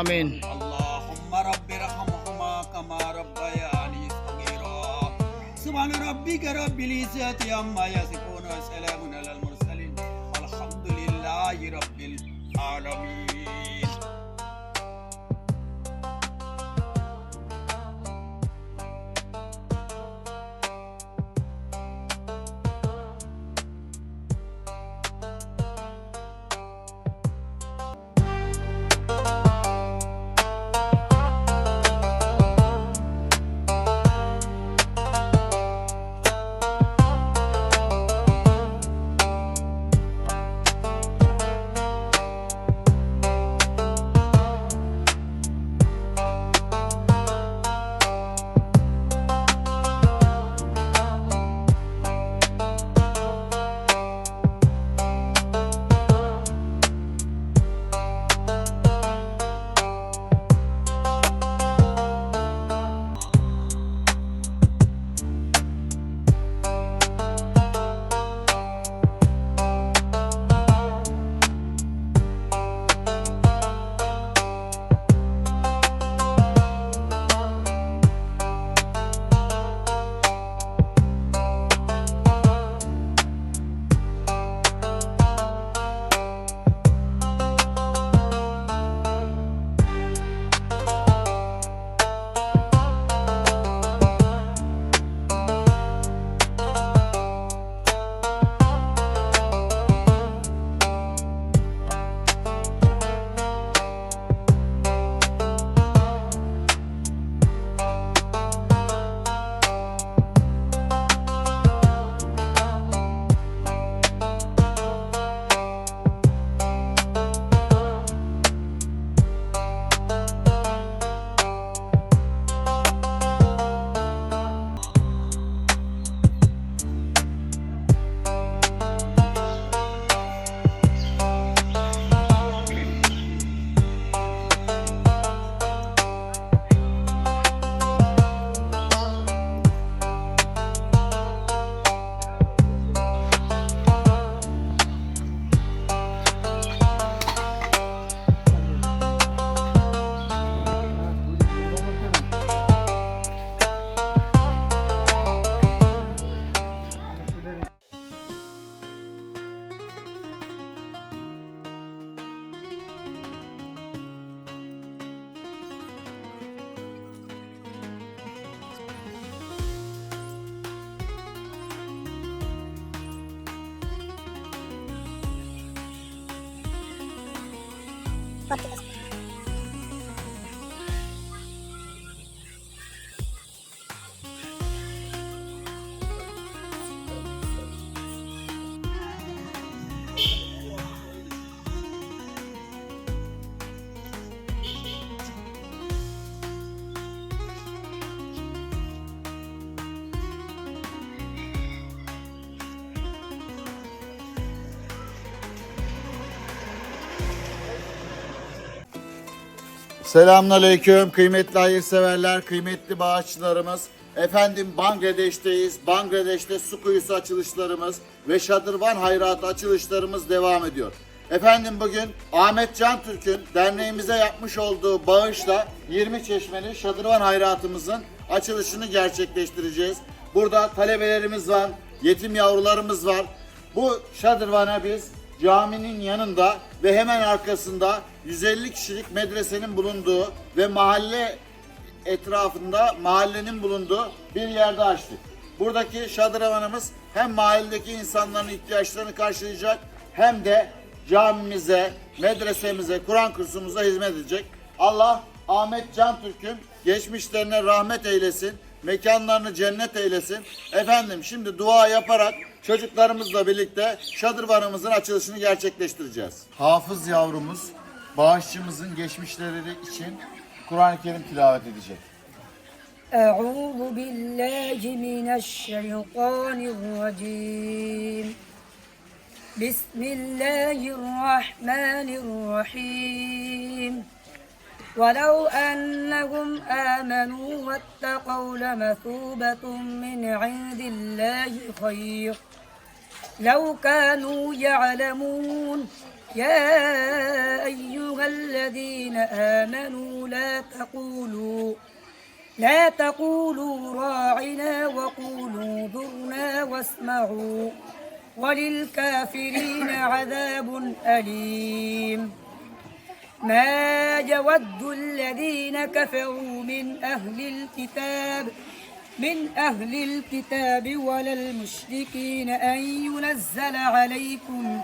Amin. اللهم رب ارحمهما كما ربياني صغيرا سبحان ربك رب العزة عما يصفون وسلام على المرسلين والحمد لله رب العالمين Selamünaleyküm kıymetli hayırseverler, kıymetli bağışçılarımız. Efendim Bangladeş'teyiz. Bangladeş'te su kuyusu açılışlarımız ve şadırvan hayratı açılışlarımız devam ediyor. Efendim bugün Ahmet Can Türk'ün derneğimize yapmış olduğu bağışla 20 çeşmeli şadırvan hayratımızın açılışını gerçekleştireceğiz. Burada talebelerimiz var, yetim yavrularımız var. Bu şadırvana biz caminin yanında ve hemen arkasında 150 kişilik medresenin bulunduğu ve mahalle etrafında mahallenin bulunduğu bir yerde açtık. Buradaki şadırvanımız hem mahalledeki insanların ihtiyaçlarını karşılayacak hem de camimize, medresemize, Kur'an kursumuza hizmet edecek. Allah Ahmet Can Türk'ün geçmişlerine rahmet eylesin, mekanlarını cennet eylesin. Efendim şimdi dua yaparak çocuklarımızla birlikte şadırvanımızın açılışını gerçekleştireceğiz. Hafız yavrumuz bağışçımızın geçmişleri için Kur'an-ı Kerim tilavet edecek. أعوذ بالله من الشيطان الرجيم بسم الله الرحمن الرحيم ولو أنهم آمنوا واتقوا لمثوبة من عند الله خير لو كانوا يعلمون يا أيها الذين آمنوا لا تقولوا لا تقولوا راعنا وقولوا ذرنا واسمعوا وللكافرين عذاب أليم. ما يود الذين كفروا من أهل الكتاب من أهل الكتاب ولا المشركين أن ينزل عليكم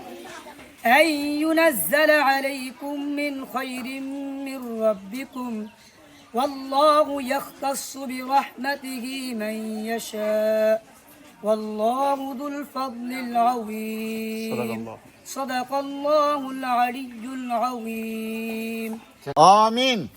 أن ينزل عليكم من خير من ربكم والله يختص برحمته من يشاء والله ذو الفضل العظيم صدق الله العلي العظيم Amin.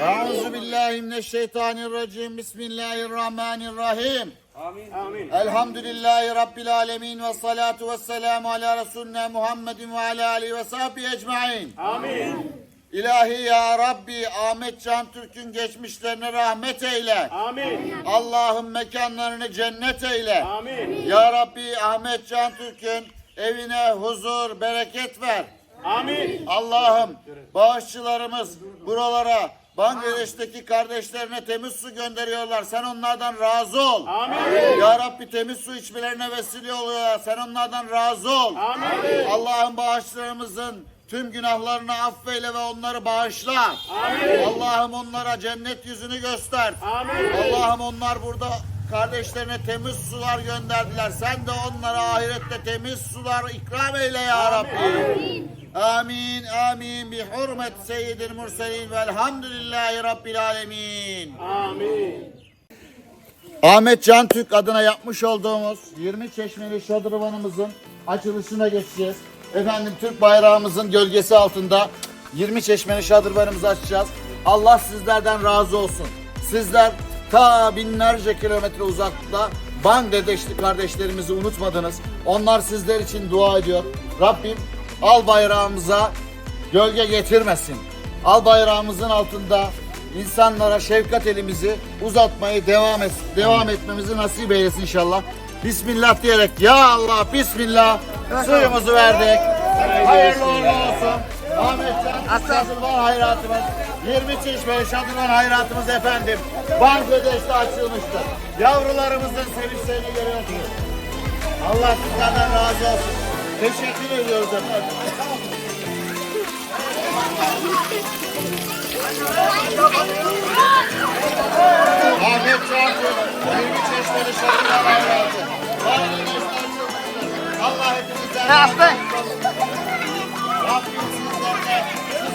Euzu billahi mineşşeytanirracim. Bismillahirrahmanirrahim. Amin. Elhamdülillahi rabbil alamin ve salatu vesselamu ala resulina Muhammedin ve ala alihi ve sahbihi ecmaîn. Amin. İlahi ya Rabbi Ahmet Can Türk'ün geçmişlerine rahmet eyle. Amin. Allah'ın mekanlarını cennet eyle. Amin. Ya Rabbi Ahmet Can Türk'ün evine huzur, bereket ver. Amin. Allah'ım bağışçılarımız buralara Bangladeş'teki kardeşlerine temiz su gönderiyorlar. Sen onlardan razı ol. Amin. Ya Rabbi temiz su içmelerine vesile oluyorlar. Sen onlardan razı ol. Amin. Allah'ım bağışçılarımızın tüm günahlarını affeyle ve onları bağışla. Allah'ım onlara cennet yüzünü göster. Amin. Allah'ım onlar burada kardeşlerine temiz sular gönderdiler. Sen de onlara ahirette temiz sular ikram eyle ya Rabbi. Amin amin bi hurmet seyyidil murselin velhamdülillahi rabbil alemin. Amin. Ahmet Can Türk adına yapmış olduğumuz 20 çeşmeli şadırvanımızın açılışına geçeceğiz. Efendim Türk bayrağımızın gölgesi altında 20 çeşmeli şadırvanımızı açacağız. Allah sizlerden razı olsun. Sizler ta binlerce kilometre uzakta Bangladeşli kardeşlerimizi unutmadınız. Onlar sizler için dua ediyor. Rabbim al bayrağımıza gölge getirmesin. Al bayrağımızın altında insanlara şefkat elimizi uzatmayı devam et, devam etmemizi nasip eylesin inşallah. Bismillah diyerek ya Allah bismillah suyumuzu verdik. Hayırlı uğurlu olsun. Ahmet Şadırvan hayratımız 20 çeşmeli Şadırvan hayratımız efendim Bangladeş'te açılmıştır. Yavrularımızın sevinçlerini görüyorsunuz. Allah sizlerden razı olsun. Teşekkür ediyoruz efendim. Ahmet Çağatay, 20 çeşmeli şarkılar hayratı. Bangladeş'te açılmıştır. Allah hepinizden razı olsun. Rabbim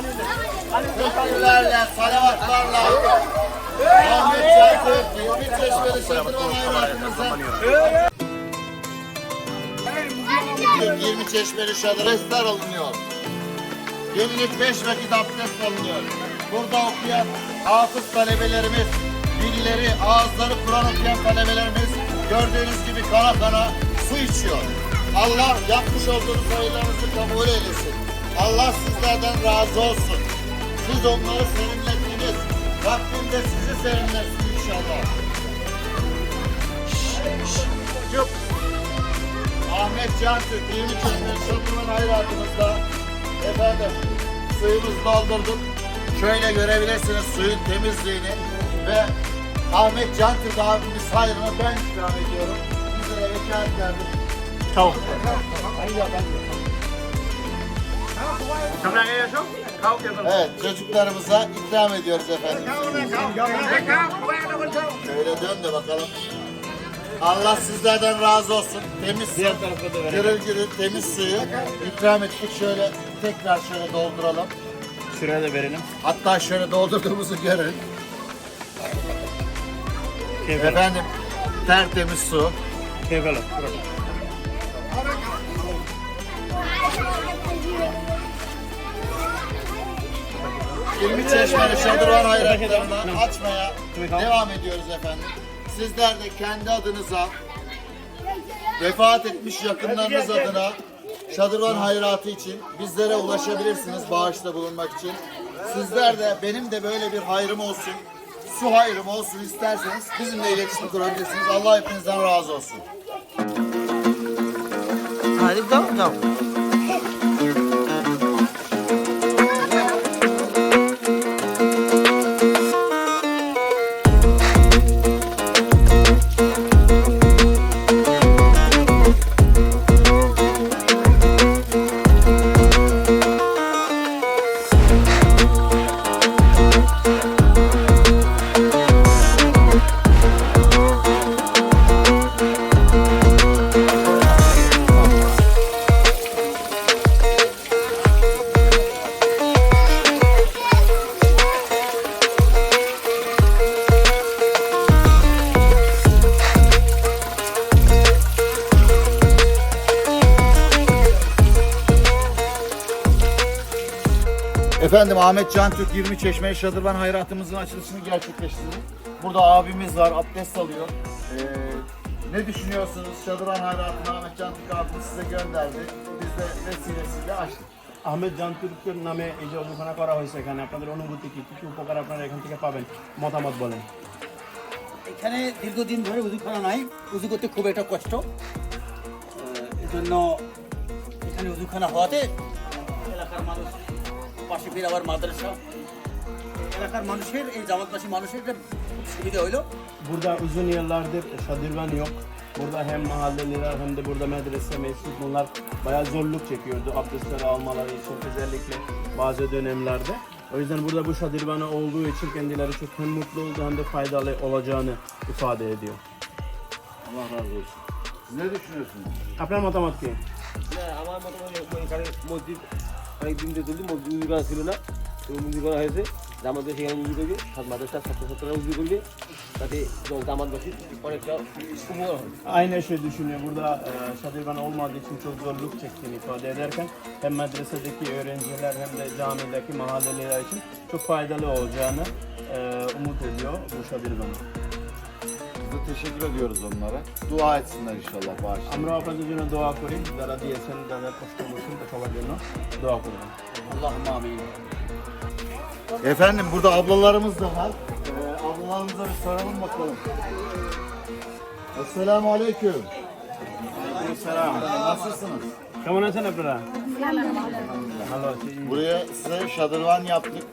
Tekbirlerle, salavatlarla Ahmet Çakır, 20 çeşmeli şadırvan hayratımıza 20 çeşmeli şadırvan alınıyor. Günlük beş vakit abdest alınıyor. Burada okuyan hafız talebelerimiz, dilleri, ağızları Kur'an okuyan talebelerimiz gördüğünüz gibi kana kana su içiyor. Allah yapmış olduğunuz hayırlarınızı kabul eylesin. Allah sizlerden razı olsun. Siz onları serinlettiniz. Rabbim de sizi serinletsin inşallah. Çıp. Ahmet Can Türk 20 çeşmeli şadırvan hayratımızda efendim suyumuzu doldurduk. Şöyle görebilirsiniz suyun temizliğini ve Ahmet Can Türk abimiz hayrına ben ikram ediyorum. Bize vekalet verdim. Không. Hayır ben Evet çocuklarımıza ikram ediyoruz efendim. Şöyle dön de bakalım. Allah sizlerden razı olsun. Temiz su, gürül gürül temiz suyu ikram ettik. Şöyle tekrar şöyle dolduralım. Şuraya da verelim. Hatta şöyle doldurduğumuzu görün. Efendim tertemiz su. Keyif. İlmi Çeşme'li Şadırvan hayratlarını açmaya devam ediyoruz efendim. Sizler de kendi adınıza vefat etmiş yakınlarınız adına Şadırvan hayratı için bizlere ulaşabilirsiniz bağışta bulunmak için. Sizler de benim de böyle bir hayrım olsun, su hayrım olsun isterseniz bizimle iletişim kurabilirsiniz. Allah hepinizden razı olsun. Hadi go, go. Efendim Ahmet Can Türk 20 Çeşme Şadırvan Hayratımızın açılışını gerçekleştirdik. Burada abimiz var, abdest alıyor. Ee, ne düşünüyorsunuz? Şadırvan Hayratını Ahmet Can Türk abimiz size gönderdi. Biz de vesilesiyle açtık. Ahmed জান তুর্কের নামে এই যে অজুখানা করা হয়েছে এখানে আপনাদের অনুভূতি কি কি কি উপকার আপনারা এখান থেকে পাবেন মতামত বলেন এখানে দীর্ঘদিন ধরে উজুখানা নাই উজু করতে খুব একটা কষ্ট আহ, এজন্য এখানে উজুখানা হওয়াতে এলাকার মানুষ পাশে ফিরে আবার মাদ্রাসা এলাকার মানুষের এই জামাতবাসী মানুষের একটা খুব সুবিধা hilo. Burada uzun yıllardır şadırvan yok. Burada hem mahalleliler hem de burada medrese mescid bunlar bayağı zorluk çekiyordu abdestleri almaları için özellikle bazı dönemlerde. O yüzden burada bu şadırvanı olduğu için kendileri çok hem mutlu oldu hem de faydalı olacağını ifade ediyor. Allah razı olsun. Siz ne düşünüyorsunuz? আপনার মতামত কি না আমার মতো এখানে মসজিদ অনেক দিন ধরে চলছে মসজিদ উজু করা ছিল না তো উজু করা হয়েছে জামাতে সেখানে উজু করবে সাত মাদ্রাসার ছাত্রছাত্রীরা উজু করবে তাতে জামাতবাসী অনেকটা উপকার হবে Aynı şey düşünüyor. Burada e, şadırvan olmadığı için çok zorluk çektiğini ifade ederken hem medresedeki öğrenciler hem de camideki mahalleliler için çok faydalı olacağını e, umut ediyor bu şadırvanı. Biz de teşekkür ediyoruz onlara. Dua etsinler inşallah bağışlayın. আমরা আপনাদের জন্য দোয়া করি যারা দিয়েছেন যারা কষ্ট করছেন তো সবার জন্য দোয়া করবেন Allah'ım amin. Efendim burada ablalarımız da var. Ee, ablalarımıza bir soralım bakalım. Esselamu Aleyküm. Selam. Nasılsınız? কেমন আছেন আপনারা ভালো আছি Buraya size şadırvan yaptık.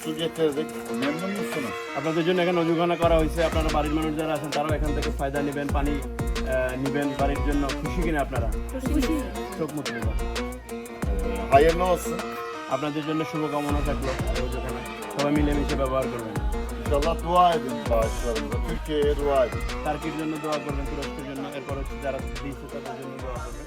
Su getirdik. Memnun musunuz? আপনাদের জন্য এখানে অজুখানা করা হয়েছে। আপনারা বাড়ির মানুষ যারা আছেন তারাও এখান থেকে ফায়দা নেবেন পানি নিবেন বাড়ির জন্য। খুশি কিনা আপনারা? চোখ hayırlı আপনাদের জন্য শুভকামনা থাকল। অজুখানা সবাই মিলেমিশে ব্যবহার করবেন। টার্কির জন্য দোয়া করবেন তুরস্কের জন্য? এরপর হচ্ছে যারা দিয়েছে তাদের জন্য দোয়া করবেন।